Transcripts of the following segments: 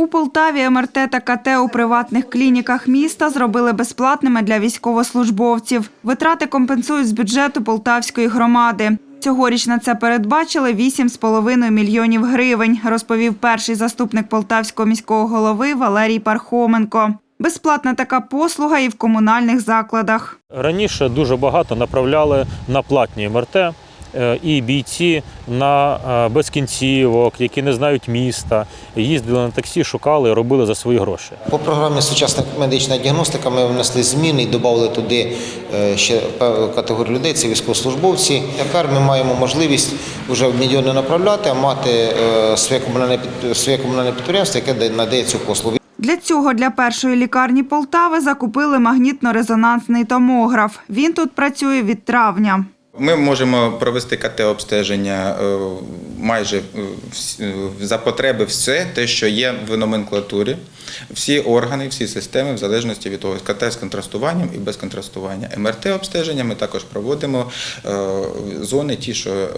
У Полтаві МРТ та КТ у приватних клініках міста зробили безплатними для військовослужбовців. Витрати компенсують з бюджету Полтавської громади. Цьогоріч на це передбачили 8,5 мільйонів гривень, розповів перший заступник полтавського міського голови Валерій Пархоменко. Безплатна така послуга і в комунальних закладах. Раніше дуже багато направляли на платні МРТ. Е, І бійці на е, безкінцівок, які не знають міста, їздили на таксі, шукали, робили за свої гроші. По програмі сучасна медична діагностика ми внесли зміни і додали туди е, ще певну категорію людей, це військовослужбовці. Тепер ми маємо можливість вже в мільйони направляти, а мати своє комунальне під- своє комунальне підприємство, яке дає- надає цю послугу. Для цього для першої лікарні Полтави закупили магнітно-резонансний томограф. Він тут працює від травня. Ми можемо провести КТ-обстеження е, майже е, е, за потреби все те, що є в номенклатурі, всі органи, всі системи, в залежності від того, КТ з контрастуванням і без контрастування. МРТ-обстеження ми також проводимо зони, ті, що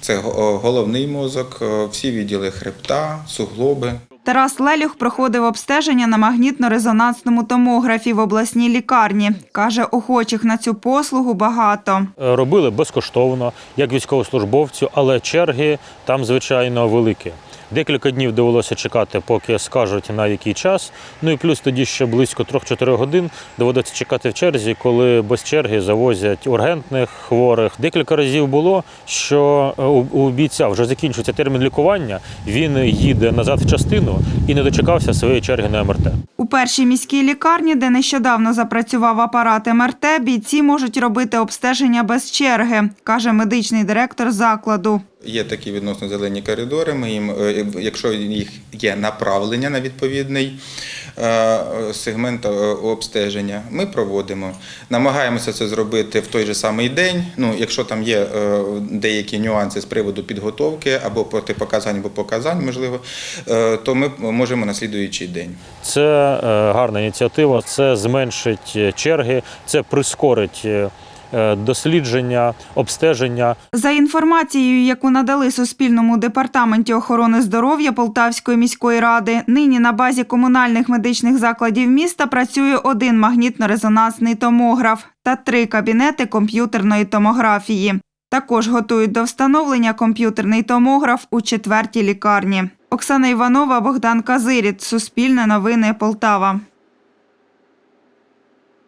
це головний мозок, всі відділи хребта, суглоби. Тарас Лелюх проходив обстеження на магнітно-резонансному томографі в обласній лікарні. Каже, охочих на цю послугу багато. Е, Робили безкоштовно, як військовослужбовцю, але черги там, звичайно, великі. Декілька днів довелося чекати, поки скажуть на який час. Ну і плюс тоді ще близько 3-4 годин доводиться чекати в черзі, коли без черги завозять ургентних хворих. Декілька разів було, що е, у бійця вже закінчується термін лікування. Він їде назад в частину і не дочекався своєї черги на МРТ. У першій міській лікарні, де нещодавно запрацював апарат МРТ, бійці можуть робити обстеження без черги, каже медичний директор закладу. Є такі відносно зелені коридори. Ми їм, е, якщо їх є направлення на відповідний е, сегмент е, обстеження, ми проводимо. Намагаємося це зробити в той же самий день. Ну, якщо там є деякі нюанси з приводу підготовки або протипоказань, або показань, можливо, то ми можемо на слідуючий день. Це гарна ініціатива, це зменшить черги, це прискорить дослідження, обстеження. За інформацією, яку надали Суспільному департаменті охорони здоров'я Полтавської міської ради, нині на базі комунальних медичних закладів міста працює один магнітно-резонансний томограф та три кабінети комп'ютерної томографії. Також готують до встановлення комп'ютерний томограф у четвертій лікарні. Оксана Іванова, Богдан Казиріт, Суспільне новини Полтава.